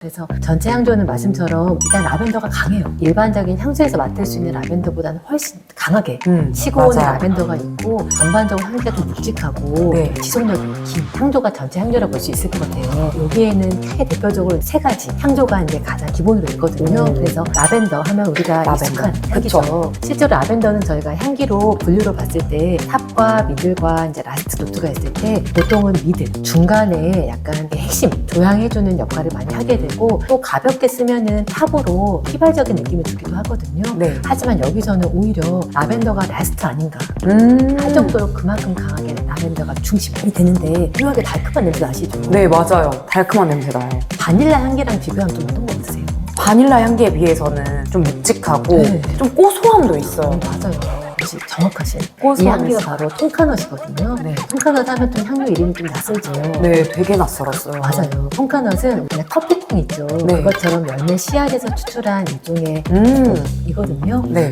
그래서 전체 향조는 말씀처럼 일단 라벤더가 강해요. 일반적인 향수에서 맡을 수 있는 라벤더보다는 훨씬 강하게 음, 치고 맞아요. 라벤더가 있고 전반적으로 향기가 좀 묵직하고 네. 지속력이 긴 향조가 전체 향조라고 볼 수 있을 것 같아요. 여기에는 크게 대표적으로 세 가지 향조가 이제 가장 기본으로 있거든요. 음. 그래서 라벤더 하면 우리가 라벤더. 익숙한 그쵸. 향기죠. 실제로 라벤더는 저희가 향기로 분류로 봤을 때 탑과 미들과 이제 라스트 노트가 있을 때 보통은 미들 중간에 약간 핵심 조향해주는 역할을 많이 하게 되고 또 가볍게 쓰면은 탑으로 휘발적인 느낌을 주기도 하거든요. 네. 하지만 여기서는 오히려 라벤더가 라스트 아닌가 음. 할 정도로 그만큼 강하게 라벤더가 중심이 되는데 묘하게 달콤한 냄새 나시죠? 네, 맞아요. 달콤한 냄새 나요. 바닐라 향기랑 비교하면 좀 어떤 거 같으세요? 바닐라 향기에 비해서는 좀 묵직하고 네. 좀 고소함도 어, 있어요. 맞아요. 역시 정확하신. 이 고소함이 향기가. 바로 통카넛이거든요. 네. 통카넛 하면 좀 향료 이름이 좀 낯설죠. 네, 되게 낯설었어요. 맞아요. 통카넛은 그냥 커피콩 있죠. 네. 그것처럼 열매 씨앗에서 추출한 일종의 음. 이거든요. 네.